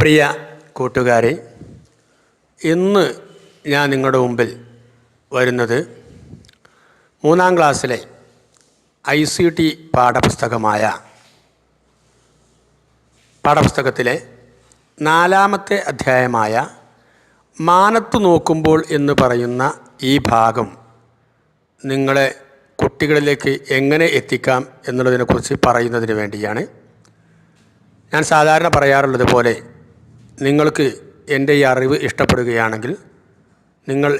പ്രിയ കൂട്ടുകാരെ ഇന്ന് ഞാൻ നിങ്ങളുടെ മുമ്പിൽ വരുന്നത് മൂന്നാം ക്ലാസ്സിലെ ഐ സി ടി പാഠപുസ്തകമായ പാഠപുസ്തകത്തിലെ നാലാമത്തെ അധ്യായമായ മാനത്ത് നോക്കുമ്പോൾ എന്ന് പറയുന്ന ഈ ഭാഗം നിങ്ങളെ കുട്ടികളിലേക്ക് എങ്ങനെ എത്തിക്കാം എന്നുള്ളതിനെക്കുറിച്ച് പറയുന്നതിന് വേണ്ടിയാണ്. ഞാൻ സാധാരണ പറയാറുള്ളത് പോലെ നിങ്ങൾക്ക് എന്റെ ഈ അറിവ് ഇഷ്ടപ്പെടുകയാണെങ്കിൽ നിങ്ങൾ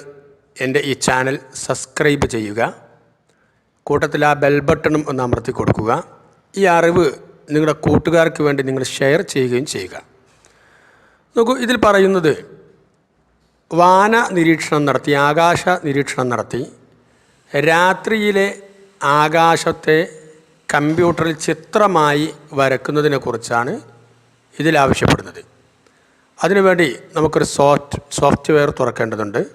എന്റെ ഈ ചാനൽ സബ്സ്ക്രൈബ് ചെയ്യുക. കൂട്ടത്തിൽ ആ ബെൽ ബട്ടണും ഒന്ന് അമർത്തി കൊടുക്കുക. ഈ അറിവ് നിങ്ങളുടെ കൂട്ടുകാർക്ക് വേണ്ടി നിങ്ങൾ ഷെയർ ചെയ്യുകയും ചെയ്യുക. നോക്കൂ ഇതിൽ പറയുന്നത് വാന നിരീക്ഷണം നടത്തി ആകാശ നിരീക്ഷണം നടത്തി രാത്രിയിലെ ആകാശത്തെ കമ്പ്യൂട്ടറിൽ ചിത്രമായി വരക്കുന്നതിനെക്കുറിച്ചാണ് ഇതിൽ ആവശ്യപ്പെടുന്നത്. അതിനുവേണ്ടി നമുക്കൊരു സോഫ്റ്റ് സോഫ്റ്റ്വെയർ തുറക്കേണ്ടതുണ്ട്.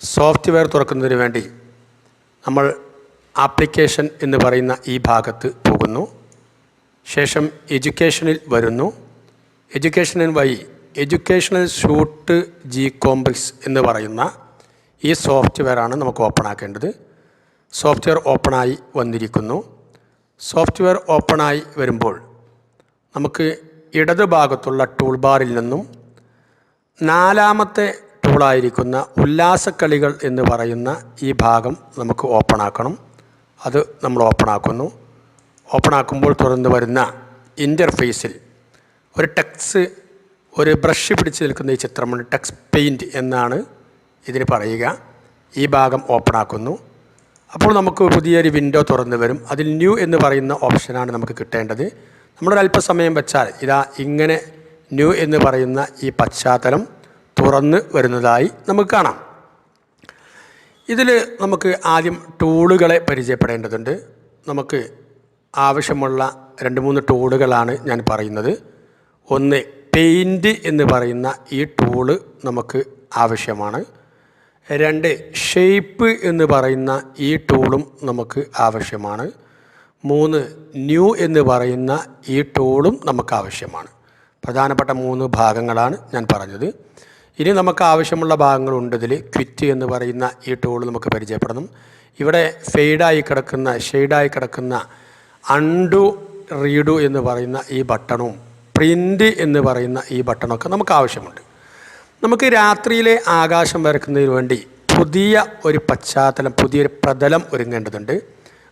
സോഫ്റ്റ്വെയർ തുറക്കുന്നതിന് വേണ്ടി നമ്മൾ ആപ്ലിക്കേഷൻ എന്ന് പറയുന്ന ഈ ഭാഗത്ത് പോകുന്നു. ശേഷം എഡ്യൂക്കേഷനിൽ വരുന്നു. എഡ്യൂക്കേഷനിൽ വഴി എഡ്യൂക്കേഷണൽ ഷൂട്ട് ജി കോംപ്ലക്സ് എന്ന് പറയുന്ന ഈ സോഫ്റ്റ്വെയറാണ് നമുക്ക് ഓപ്പൺ ആക്കേണ്ടത് സോഫ്റ്റ്വെയർ ഓപ്പണായി വന്നിരിക്കുന്നു. സോഫ്റ്റ്വെയർ ഓപ്പണായി വരുമ്പോൾ നമുക്ക് ഇടത് ഭാഗത്തുള്ള ടൂൾ ബാറിൽ നിന്നും നാലാമത്തെ ടൂളായിരിക്കുന്ന ഉല്ലാസക്കളികൾ എന്ന് പറയുന്ന ഈ ഭാഗം നമുക്ക് ഓപ്പൺ ആക്കണം അത് നമ്മൾ ഓപ്പൺ ആക്കുമ്പോൾ തുറന്നു വരുന്ന ഇന്റർഫേസിൽ ഒരു ടെക്സ് ഒരു ബ്രഷ് പിടിച്ച് നിൽക്കുന്ന ഈ ചിത്രമാണ് ടെക്സ് പെയിന്റ് എന്നാണ് ഇതിന് പറയുക. ഈ ഭാഗം ഓപ്പൺ ആക്കുന്നു അപ്പോൾ നമുക്ക് പുതിയൊരു വിൻഡോ തുറന്നു വരും. അതിൽ ന്യൂ എന്ന് പറയുന്ന ഓപ്ഷനാണ് നമുക്ക് കിട്ടേണ്ടത്. നമ്മളൊരു അല്പസമയം വെച്ചാൽ ഇതാ ഇങ്ങനെ ന്യൂ എന്ന് പറയുന്ന ഈ പശ്ചാത്തലം തുറന്ന് വരുന്നതായി നമുക്ക് കാണാം. ഇതിൽ നമുക്ക് ആദ്യം ടൂളുകളെ പരിചയപ്പെടേണ്ടതുണ്ട്. നമുക്ക് ആവശ്യമുള്ള രണ്ട് മൂന്ന് ടൂളുകളാണ് ഞാൻ പറയുന്നത്. ഒന്ന് പെയിന്റ് എന്ന് പറയുന്ന ഈ ടൂൾ നമുക്ക് ആവശ്യമാണ്. രണ്ട് ഷേപ്പ് എന്ന് പറയുന്ന ഈ ടൂളും നമുക്ക് ആവശ്യമാണ്. മൂന്ന് ന്യൂ എന്ന് പറയുന്ന ഈ ടൂളും നമുക്ക് ആവശ്യമാണ്. പ്രധാനപ്പെട്ട മൂന്ന് ഭാഗങ്ങളാണ് ഞാൻ പറഞ്ഞത്. ഇനി നമുക്ക് ആവശ്യമുള്ള ഭാഗങ്ങളുണ്ട്. ഇതിൽ ക്വിറ്റ് എന്ന് പറയുന്ന ഈ ടൂൾ നമുക്ക് പരിചയപ്പെടണം. ഇവിടെ ഫെയ്ഡായി കിടക്കുന്ന ഷെയ്ഡായി കിടക്കുന്ന അൺഡു റീഡു എന്ന് പറയുന്ന ഈ ബട്ടണും പ്രിന്റ് എന്ന് പറയുന്ന ഈ ബട്ടണൊക്കെ നമുക്ക് ആവശ്യമുണ്ട്. നമുക്ക് രാത്രിയിലെ ആകാശം വരക്കുന്നതിന് വേണ്ടി പുതിയ ഒരു പശ്ചാത്തലം പുതിയൊരു പ്രതലം ഒരുങ്ങേണ്ടതുണ്ട്.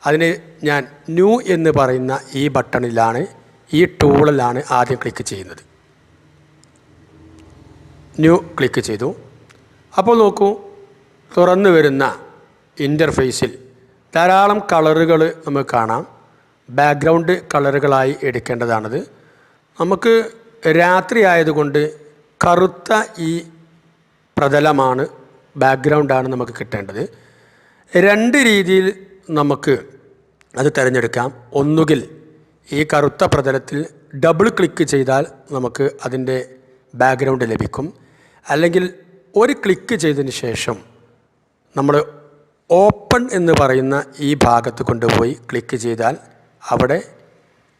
അതിന് ഞാൻ ന്യൂ എന്ന് പറയുന്ന ഈ ബട്ടണിലാണ് ഈ ടൂളിലാണ് ആദ്യം ക്ലിക്ക് ചെയ്യുന്നത്. ന്യൂ ക്ലിക്ക് ചെയ്തു. അപ്പോൾ നോക്കൂ തുറന്നു വരുന്ന ഇന്റർഫേസിൽ ധാരാളം കളറുകൾ നമുക്ക് കാണാം. ബാക്ക്ഗ്രൗണ്ട് കളറുകളായി എടുക്കേണ്ടതാണത്. നമുക്ക് രാത്രി ആയതുകൊണ്ട് കറുത്ത ഈ പ്രതലമാണ് ബാക്ക്ഗ്രൗണ്ടാണ് നമുക്ക് കിട്ടേണ്ടത്. രണ്ട് രീതിയിൽ നമുക്ക് അത് തിരഞ്ഞെടുക്കാം. ഒന്നുകിൽ ഈ കറുത്ത പ്രതലത്തിൽ ഡബിൾ ക്ലിക്ക് ചെയ്താൽ നമുക്ക് അതിന്റെ ബാക്ക്ഗ്രൗണ്ട് ലഭിക്കും. അല്ലെങ്കിൽ ഒരു ക്ലിക്ക് ചെയ്തതിന് ശേഷം നമ്മൾ ഓപ്പൺ എന്ന് പറയുന്ന ഈ ഭാഗത്ത് കൊണ്ടുപോയി ക്ലിക്ക് ചെയ്താൽ അവിടെ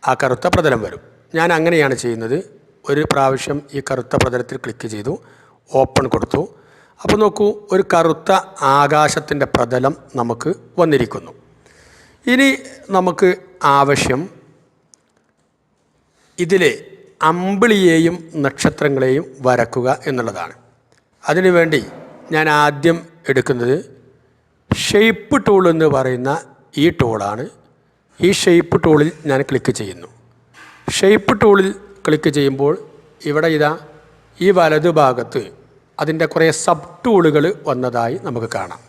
ആ കറുത്ത പ്രതലം വരും. ഞാൻ അങ്ങനെയാണ് ചെയ്യുന്നത്. ഒരു പ്രാവശ്യം ഈ കറുത്ത പ്രതലത്തിൽ ക്ലിക്ക് ചെയ്തു. ഓപ്പൺ കൊടുത്തു. അപ്പോൾ നോക്കൂ ഒരു കറുത്ത ആകാശത്തിന്റെ പ്രതലം നമുക്ക് വന്നിരിക്കുന്നു. ഇനി നമുക്ക് ആവശ്യം ഇതിലെ അമ്പിളിയെയും നക്ഷത്രങ്ങളെയും വരക്കുക എന്നുള്ളതാണ്. അതിനുവേണ്ടി ഞാൻ ആദ്യം എടുക്കുന്നത് ഷെയ്പ്പ് ടൂൾ എന്ന് പറയുന്ന ഈ ടൂളാണ് ഈ ഷെയ്പ്പ് ടൂളിൽ ഞാൻ ക്ലിക്ക് ചെയ്യുന്നു. ഷെയ്പ്പ് ടൂളിൽ ക്ലിക്ക് ചെയ്യുമ്പോൾ ഇവിടെ ഇതാ ഈ വലതുഭാഗത്ത് അതിന്റെ കുറേ സബ് ടൂളുകൾ വന്നതായി നമുക്ക് കാണാം.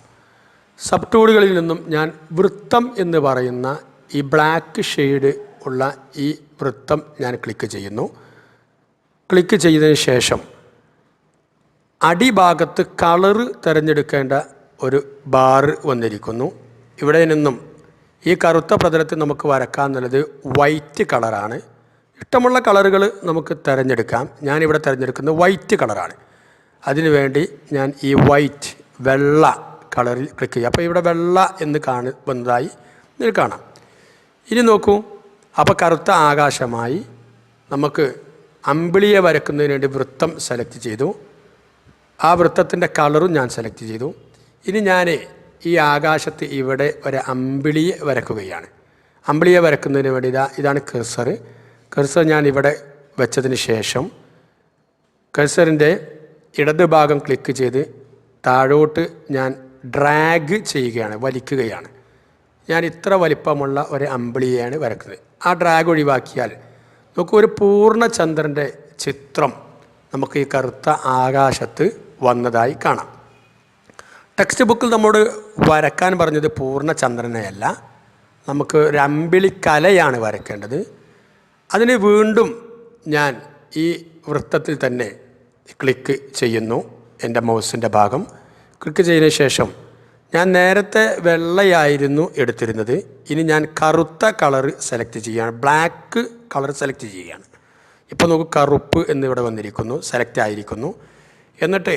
സബ് ടൂളുകളിൽ നിന്നും ഞാൻ വൃത്തം എന്ന് പറയുന്ന ഈ ബ്ലാക്ക് ഷെയ്ഡ് ഉള്ള ഈ വൃത്തം ഞാൻ ക്ലിക്ക് ചെയ്യുന്നു. ക്ലിക്ക് ചെയ്തതിന് ശേഷം അടിഭാഗത്ത് കളറ് തിരഞ്ഞെടുക്കേണ്ട ഒരു ബാറ് വന്നിരിക്കുന്നു. ഇവിടെ നിന്നും ഈ കറുത്ത പ്രതലത്തിൽ നമുക്ക് വരക്കാമെന്നുള്ളത് വൈറ്റ് കളറാണ് ഇഷ്ടമുള്ള കളറുകൾ നമുക്ക് തിരഞ്ഞെടുക്കാം. ഞാനിവിടെ തിരഞ്ഞെടുക്കുന്നത് വൈറ്റ് കളറാണ് അതിനുവേണ്ടി ഞാൻ ഈ വൈറ്റ് വെള്ള കളറിൽ ക്ലിക്ക് ചെയ്യുക. അപ്പോൾ ഇവിടെ വെള്ള എന്ന് കാണുന്നതായി ഇതിൽ കാണാം. ഇനി നോക്കൂ. അപ്പോൾ കറുത്ത ആകാശമായി നമുക്ക് അമ്പിളിയെ വരക്കുന്നതിന് വേണ്ടി വൃത്തം സെലക്ട് ചെയ്തു. ആ വൃത്തത്തിന്റെ കളറും ഞാൻ സെലക്ട് ചെയ്തു. ഇനി ഞാൻ ഈ ആകാശത്ത് ഇവിടെ ഒരു അമ്പിളിയെ വരക്കുകയാണ്. അമ്പിളിയെ വരക്കുന്നതിന് വേണ്ടി ഇതാ ഇതാണ് കെർസർ കെർസർ ഞാൻ ഇവിടെ വെച്ചതിന് ശേഷം കഴ്സറിന്റെ ഇടത് ഭാഗം ക്ലിക്ക് ചെയ്ത് താഴോട്ട് ഞാൻ ഡ്രാഗ് ചെയ്യുകയാണ് വലിക്കുകയാണ്. ഞാൻ ഇത്ര വലിപ്പമുള്ള ഒരു അമ്പിളിയെയാണ് വരക്കുന്നത്. ആ ഡ്രാഗ് ഒഴിവാക്കിയാൽ നമുക്ക് ഒരു പൂർണ ചന്ദ്രന്റെ ചിത്രം നമുക്ക് ഈ കറുത്ത ആകാശത്ത് വന്നതായി കാണാം. ടെക്സ്റ്റ് ബുക്കിൽ നമ്മോട് വരക്കാൻ പറഞ്ഞത് പൂർണ ചന്ദ്രനെയല്ല നമുക്ക് ഒരു അമ്പിളിക്കലയാണ് വരക്കേണ്ടത്. അതിന് വീണ്ടും ഞാൻ ഈ വൃത്തത്തിൽ തന്നെ ക്ലിക്ക് ചെയ്യുന്നു. എന്റെ മൗസിന്റെ ഭാഗം ക്ലിക്ക് ചെയ്തതിന് ശേഷം ഞാൻ നേരത്തെ വെള്ളയായിരുന്നു എടുത്തിരുന്നത്. ഇനി ഞാൻ കറുത്ത കളർ സെലക്ട് ചെയ്യുകയാണ്. ബ്ലാക്ക് കളർ സെലക്ട് ചെയ്യുകയാണ്. ഇപ്പോൾ നമുക്ക് കറുപ്പ് എന്നിവിടെ വന്നിരിക്കുന്നു സെലക്ട് ആയിരിക്കുന്നു. എന്നിട്ട്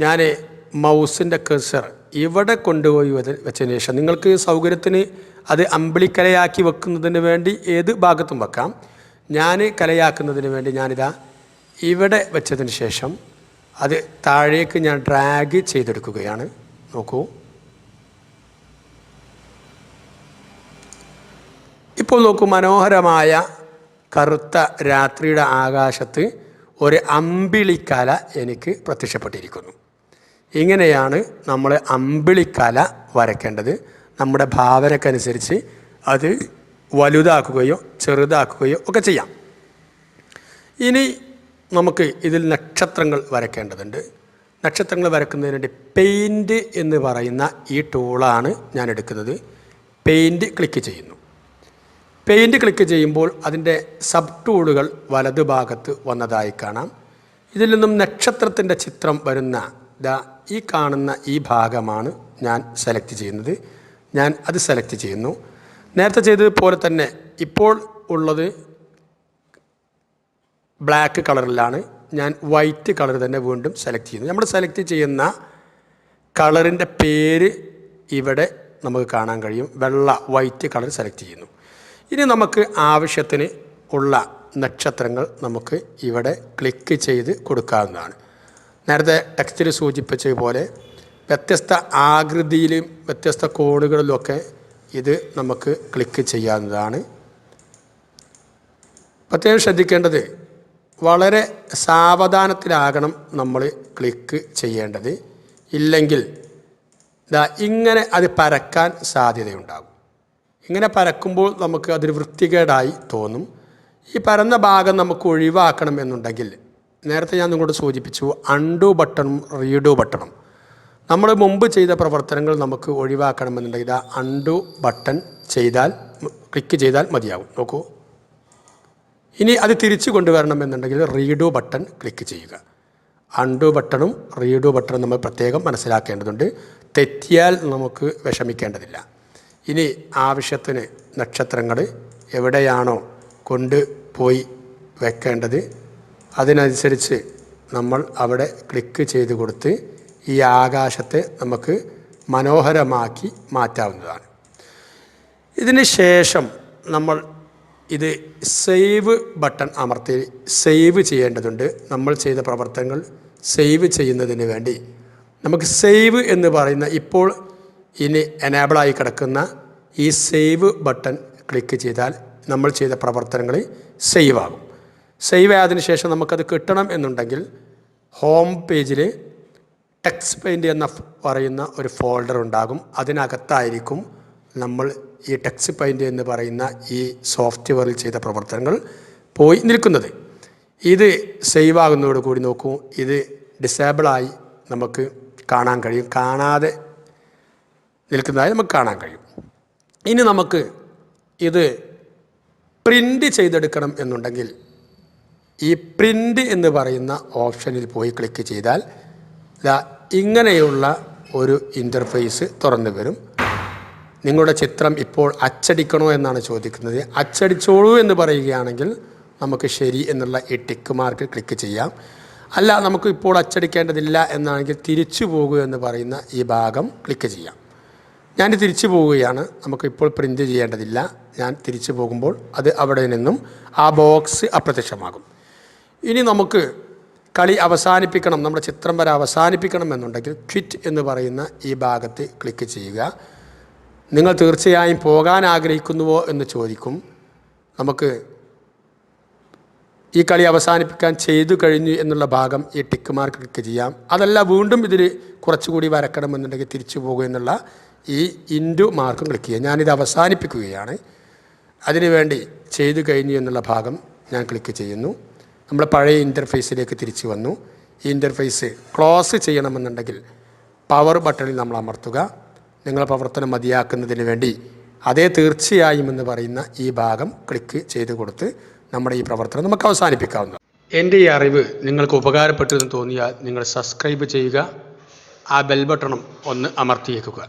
ഞാൻ മൗസിന്റെ കെസർ ഇവിടെ കൊണ്ടുപോയി വെച്ചതിന് ശേഷം നിങ്ങൾക്ക് സൗകര്യത്തിന് അത് അമ്പിളിക്കലയാക്കി വെക്കുന്നതിന് വേണ്ടി ഏത് ഭാഗത്തും വെക്കാം. ഞാൻ കലയാക്കുന്നതിന് വേണ്ടി ഞാനിതാ ഇവിടെ വെച്ചതിന് ശേഷം അത് താഴേക്ക് ഞാൻ ഡ്രാഗ് ചെയ്തെടുക്കുകയാണ്. നോക്കൂ. ഇപ്പോൾ നോക്കൂ മനോഹരമായ കറുത്ത രാത്രിയുടെ ആകാശത്ത് ഒരു അമ്പിളിക്കല എനിക്ക് പ്രത്യക്ഷപ്പെട്ടിരിക്കുന്നു. ഇങ്ങനെയാണ് നമ്മൾ അമ്പിളിക്കല വരയ്ക്കേണ്ടത്. നമ്മുടെ ഭാവനക്കനുസരിച്ച് അത് വലുതാക്കുകയോ ചെറുതാക്കുകയോ ഒക്കെ ചെയ്യാം. ഇനി നമുക്ക് ഇതിൽ നക്ഷത്രങ്ങൾ വരയ്ക്കേണ്ടതുണ്ട്. നക്ഷത്രങ്ങൾ വരയ്ക്കുന്നതിന് വേണ്ടി പെയിന്റ് എന്ന് പറയുന്ന ഈ ടൂളാണ് ഞാൻ എടുക്കുന്നത്. പെയിന്റ് ക്ലിക്ക് ചെയ്യുന്നു. പെയിന്റ് ക്ലിക്ക് ചെയ്യുമ്പോൾ അതിന്റെ സബ് ടൂളുകൾ വലതുഭാഗത്ത് വന്നതായി കാണാം. ഇതിൽ നിന്നും നക്ഷത്രത്തിന്റെ ചിത്രം വരുന്ന ദാ ഈ കാണുന്ന ഈ ഭാഗമാണ് ഞാൻ സെലക്ട് ചെയ്യുന്നത്. ഞാൻ അത് സെലക്ട് ചെയ്യുന്നു. നേരത്തെ ചെയ്തതുപോലെ തന്നെ ഇപ്പോൾ ഉള്ളത് ബ്ലാക്ക് കളറിലാണ്. ഞാൻ വൈറ്റ് കളർ തന്നെ വീണ്ടും സെലക്ട് ചെയ്യുന്നു. നമ്മൾ സെലക്ട് ചെയ്യുന്ന കളറിന്റെ പേര് ഇവിടെ നമുക്ക് കാണാൻ കഴിയും. വെള്ള വൈറ്റ് കളർ സെലക്ട് ചെയ്യുന്നു. ഇനി നമുക്ക് ആവശ്യത്തിന് ഉള്ള നക്ഷത്രങ്ങൾ നമുക്ക് ഇവിടെ ക്ലിക്ക് ചെയ്ത് കൊടുക്കാവുന്നതാണ്. നേരത്തെ ടെക്സ്റ്റിൽ സൂചിപ്പിച്ചതുപോലെ വ്യത്യസ്ത ആകൃതിയിലും വ്യത്യസ്ത കോണുകളിലുമൊക്കെ ഇത് നമുക്ക് ക്ലിക്ക് ചെയ്യാവുന്നതാണ്. പ്രത്യേകം ശ്രദ്ധിക്കേണ്ടത് വളരെ സാവധാനത്തിലാകണം നമ്മൾ ക്ലിക്ക് ചെയ്യേണ്ടത്. ഇല്ലെങ്കിൽ ഇങ്ങനെ അത് പരക്കാൻ സാധ്യതയുണ്ടാകും. ഇങ്ങനെ പരക്കുമ്പോൾ നമുക്ക് അതൊരു വൃത്തികേടായി തോന്നും. ഈ പരന്ന ഭാഗം നമുക്ക് ഒഴിവാക്കണം എന്നുണ്ടെങ്കിൽ നേരത്തെ ഞാൻ നിങ്ങളോട് സൂചിപ്പിച്ചു അണ്ടു ബട്ടണും റീഡു ബട്ടണും നമ്മൾ മുമ്പ് ചെയ്ത പ്രവർത്തനങ്ങൾ നമുക്ക് ഒഴിവാക്കണമെന്നുണ്ടെങ്കിൽ ആ അണ്ടു ബട്ടൺ ചെയ്താൽ ക്ലിക്ക് ചെയ്താൽ മതിയാകും നോക്കൂ. ഇനി അത് തിരിച്ചു കൊണ്ടുവരണം എന്നുണ്ടെങ്കിൽ റീഡു ബട്ടൺ ക്ലിക്ക് ചെയ്യുക. അണ്ടു ബട്ടണും റീഡു ബട്ടണും നമ്മൾ പ്രത്യേകം മനസ്സിലാക്കേണ്ടതുണ്ട്. തെറ്റിയാൽ നമുക്ക് വിഷമിക്കേണ്ടതില്ല. ഇനി ആവശ്യത്തിന് നക്ഷത്രങ്ങൾ എവിടെയാണോ കൊണ്ടുപോയി വെക്കേണ്ടത് അതിനനുസരിച്ച് നമ്മൾ അവിടെ ക്ലിക്ക് ചെയ്ത് കൊടുത്ത് ഈ ആകാശത്തെ നമുക്ക് മനോഹരമാക്കി മാറ്റാവുന്നതാണ്. ഇതിന് ശേഷം നമ്മൾ ഇത് സേവ് ബട്ടൺ അമർത്തി സേവ് ചെയ്യേണ്ടതുണ്ട്. നമ്മൾ ചെയ്ത പ്രവർത്തനങ്ങൾ സേവ് ചെയ്യുന്നതിന് വേണ്ടി. നമുക്ക് സേവ് എന്ന് പറയുന്ന ഇപ്പോൾ ഇനി എനേബിളായി കിടക്കുന്ന ഈ സേവ് ബട്ടൺ ക്ലിക്ക് ചെയ്താൽ നമ്മൾ ചെയ്ത പ്രവർത്തനങ്ങൾ സേവ് ആകും. സേവ് ആയതിനു ശേഷം നമുക്കത് കിട്ടണം എന്നുണ്ടെങ്കിൽ ഹോം പേജിൽ ടെക്സ്റ്റ് പെയിന്റ് എന്ന പറയുന്ന ഒരു ഫോൾഡർ ഉണ്ടാകും. അതിനകത്തായിരിക്കും നമ്മൾ ഈ ടെക്സ്റ്റ് പെയിന്റ് എന്ന് പറയുന്ന ഈ സോഫ്റ്റ്വെയറിൽ ചെയ്ത പ്രവർത്തനങ്ങൾ പോയി നിൽക്കുന്നത്. ഇത് സേവ് ആകുന്നതോട് കൂടി നോക്കൂ ഇത് ഡിസേബിളായി നമുക്ക് കാണാൻ കഴിയും. കാണാതെ നിൽക്കുന്നതായി നമുക്ക് കാണാൻ കഴിയും. ഇനി നമുക്ക് ഇത് പ്രിന്റ് ചെയ്തെടുക്കണം എന്നുണ്ടെങ്കിൽ ഈ പ്രിന്റ് എന്ന് പറയുന്ന ഓപ്ഷനിൽ പോയി ക്ലിക്ക് ചെയ്താൽ ഇങ്ങനെയുള്ള ഒരു ഇന്റർഫേസ് തുറന്നു വരും. നിങ്ങളുടെ ചിത്രം ഇപ്പോൾ അച്ചടിക്കണോ എന്നാണ് ചോദിക്കുന്നത്. അച്ചടിച്ചോളൂ എന്ന് പറയുകയാണെങ്കിൽ നമുക്ക് ശരി എന്നുള്ള ഈ ടിക്ക് മാർക്ക് ക്ലിക്ക് ചെയ്യാം. അല്ല നമുക്ക് ഇപ്പോൾ അച്ചടിക്കേണ്ടതില്ല എന്നാണെങ്കിൽ തിരിച്ചു പോകൂ എന്ന് പറയുന്ന ഈ ഭാഗം ക്ലിക്ക് ചെയ്യാം. ഞാൻ തിരിച്ചു പോവുകയാണ്. നമുക്കിപ്പോൾ പ്രിന്റ് ചെയ്യേണ്ടതില്ല. ഞാൻ തിരിച്ചു പോകുമ്പോൾ അത് അവിടെ നിന്നും ആ ബോക്സ് അപ്രത്യക്ഷമാകും. ഇനി നമുക്ക് കളി അവസാനിപ്പിക്കണം. നമ്മുടെ ചിത്രം വരെ അവസാനിപ്പിക്കണം എന്നുണ്ടെങ്കിൽ ക്വിറ്റ് എന്ന് പറയുന്ന ഈ ഭാഗത്ത് ക്ലിക്ക് ചെയ്യുക. നിങ്ങൾ തീർച്ചയായും പോകാൻ ആഗ്രഹിക്കുന്നുവോ എന്ന് ചോദിക്കും. നമുക്ക് ഈ കളി അവസാനിപ്പിക്കാൻ ചെയ്തു കഴിഞ്ഞു എന്നുള്ള ഭാഗം ഈ ടിക്ക് മാർക്ക് ക്ലിക്ക് ചെയ്യാം. അതല്ല വീണ്ടും ഇതിൽ കുറച്ചുകൂടി വരക്കണമെന്നുണ്ടെങ്കിൽ തിരിച്ചു പോകുക എന്നുള്ള ഈ ഇന്റു മാർക്കും ക്ലിക്ക് ചെയ്യാം ഞാനിത് അവസാനിപ്പിക്കുകയാണ്. അതിനുവേണ്ടി ചെയ്തു കഴിഞ്ഞു എന്നുള്ള ഭാഗം ഞാൻ ക്ലിക്ക് ചെയ്യുന്നു. നമ്മൾ പഴയ ഇന്റർഫേസിലേക്ക് തിരിച്ചു വന്നു. ഈ ഇന്റർഫേസ് ക്ലോസ് ചെയ്യണമെന്നുണ്ടെങ്കിൽ പവർ ബട്ടണിൽ നമ്മൾ അമർത്തുക. നിങ്ങളെ പ്രവർത്തനം മതിയാക്കുന്നതിന് വേണ്ടി അതേ തീർച്ചയായും എന്ന് പറയുന്ന ഈ ഭാഗം ക്ലിക്ക് ചെയ്ത് കൊടുത്ത് നമ്മുടെ ഈ പ്രവർത്തനം നമുക്ക് അവസാനിപ്പിക്കാവുന്നതാണ്. എന്റെ ഈ അറിവ് നിങ്ങൾക്ക് ഉപകാരപ്പെട്ടു എന്ന് തോന്നിയാൽ നിങ്ങൾ സബ്സ്ക്രൈബ് ചെയ്യുക ആ ബെൽ ബട്ടണും ഒന്ന് അമർത്തിയേക്കുക.